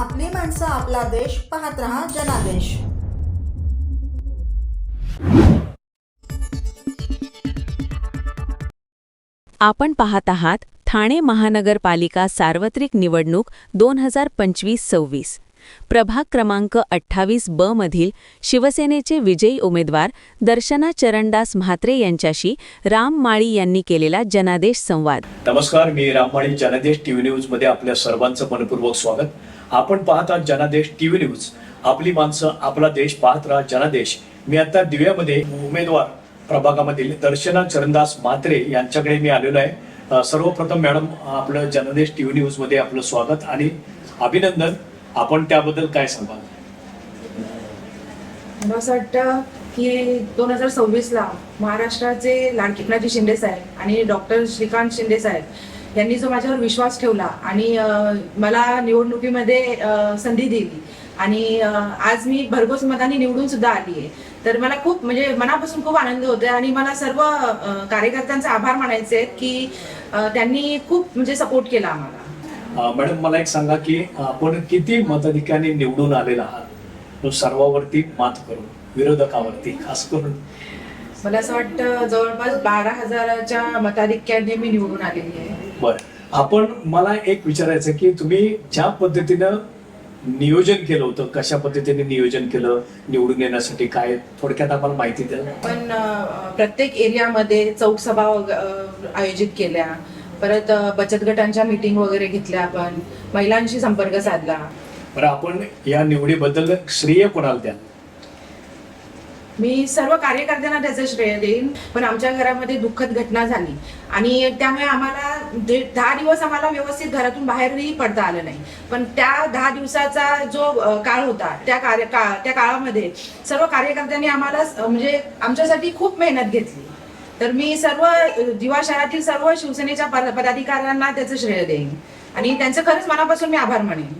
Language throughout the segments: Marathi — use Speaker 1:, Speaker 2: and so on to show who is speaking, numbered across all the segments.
Speaker 1: आपली माणसं आपला देश पाहत रहा जनादेश.
Speaker 2: आपण पाहत आहात ठाणे महानगरपालिका सार्वत्रिक निवडणूक दोन हजार पंचवीस सव्वीस. प्रभाग क्रमांक अठ्ठावीस ब मधील शिवसेनेचे विजयी उमेदवार दर्शना चरणदास म्हात्रे यांच्याशी राम माळी यांनी केलेला जनादेश संवाद.
Speaker 3: नमस्कार मी राममाळी जनादेश टीव्ही न्यूजमध्ये आपल्या सर्वांचं मनपूर्वक स्वागत. आपण पाहत जनादेश टीव्ही न्यूज. आपली माणसं आपला देश पाहत राहा जनादेश. मी आता दिव्यामध्ये उमेदवार प्रभागामधील दर्शना चरणदास म्हात्रे यांच्याकडे मी आलेलो आहे. सर्वप्रथम मॅडम आपलं जनादेश टीव्ही न्यूजमध्ये आपलं स्वागत आणि अभिनंदन. आपण त्याबद्दल काय सांगाल?
Speaker 4: मला असं वाटतं की दोन हजार सव्वीसला महाराष्ट्राचे लाडकी एकनाथजी शिंदे साहेब आणि डॉक्टर श्रीकांत शिंदे साहेब यांनी जो माझ्यावर विश्वास ठेवला आणि मला निवडणुकीमध्ये संधी दिली आणि आज मी भरघोस मताने निवडून सुद्धा आली आहे. तर मला खूप म्हणजे मनापासून खूप आनंद होतोय आणि मला सर्व कार्यकर्त्यांचा कार्यकर्त्यांचे आभार मानायचे आहेत की त्यांनी खूप म्हणजे सपोर्ट केला आम्हाला.
Speaker 3: मॅडम मला एक सांगा की आपण किती मताधिकाने निवडून आलेला आहात? तो सर्वावरती मात करून विरोधकावरती खास करून.
Speaker 4: मला असं वाटतं जवळपास बारा हजाराच्या मताधिक्याने मी निवडून आलेली आहे.
Speaker 3: बर. आपण मला एक विचारायचं की तुम्ही ज्या पद्धतीनं नियोजन केलं होतं कशा पद्धतीने नियोजन केलं निवडून येण्यासाठी काय थोडक्यात आम्हाला माहिती द्या.
Speaker 4: पण प्रत्येक एरियामध्ये चौकसभा वग- अ, आयोजित केल्या. परत बचत गटांच्या मीटिंग वगैरे घेतल्या आपण महिलांशी संपर्क साधला.
Speaker 3: बरं आपण या निवडीबद्दल श्रेय कोणाला द्या
Speaker 4: मी सर्व कार्यकर्त्यांना त्याचं श्रेय देईन पण आमच्या घरामध्ये दुःखद घटना झाली. आणि त्यामुळे आम्हाला दहा दिवस आम्हाला व्यवस्थित घरातून बाहेरही पडता आलं नाही. पण त्या दहा दिवसाचा जो काळ होता त्या कार्य का- त्या काळामध्ये सर्व कार्यकर्त्यांनी आम्हाला म्हणजे आमच्यासाठी खूप मेहनत घेतली. तर मी सर्व अ, दिवा शहरातील सर्व शिवसेनेच्या पदाधिकाऱ्यांना त्याचं श्रेय देईन. आणि त्यांचं खरंच मनापासून मी आभार मानेन.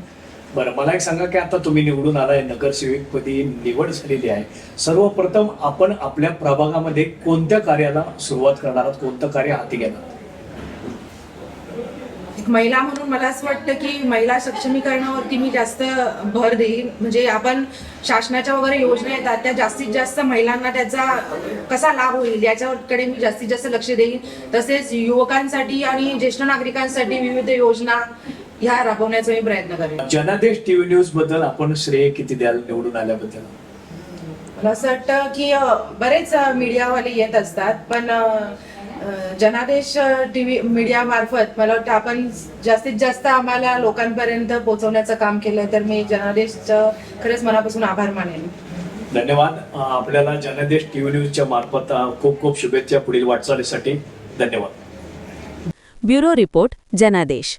Speaker 3: बरं मला एक सांगा की आता तुम्ही निवडून आलाय नगरसेवकपदी निवड झालेली आहे. सर्वप्रथम आपण आपल्या प्रभागामध्ये कोणत्या कार्याला सुरुवात करणार आहात? कोणतं कार्य हाती घेणार
Speaker 4: महिला म्हणून मला असं वाटतं की महिला सक्षमीकरणावरती मी जास्त भर देईन. म्हणजे आपण शासनाच्या वगैरे योजना येतात त्या जास्तीत जास्त महिलांना त्याचा कसा लाभ होईल याच्याकडे मी जास्तीत जास्त लक्ष देईन. तसेच युवकांसाठी आणि ज्येष्ठ नागरिकांसाठी विविध योजना ह्या राबवण्याचा मी प्रयत्न करेन.
Speaker 3: जनादेश टीव्ही न्यूजबद्दल आपण श्रेय किती द्याल निवडून आल्याबद्दल?
Speaker 4: मला असं वाटतं की बरेच मीडियावाले येत असतात पण जनादेश टी व्ही मीडिया मार्फत मला वाटतं आपण जास्तीत जास्त आम्हाला लोकांपर्यंत पोहोचवण्याचं काम केलं तर मी जनादेशचं खरंच मनापासून आभार मानेन.
Speaker 3: धन्यवाद. आपल्याला जनादेश टीव्ही न्यूजच्या मार्फत खूप खूप शुभेच्छा पुढील वाटचालीसाठी. धन्यवाद.
Speaker 2: ब्युरो रिपोर्ट जनादेश.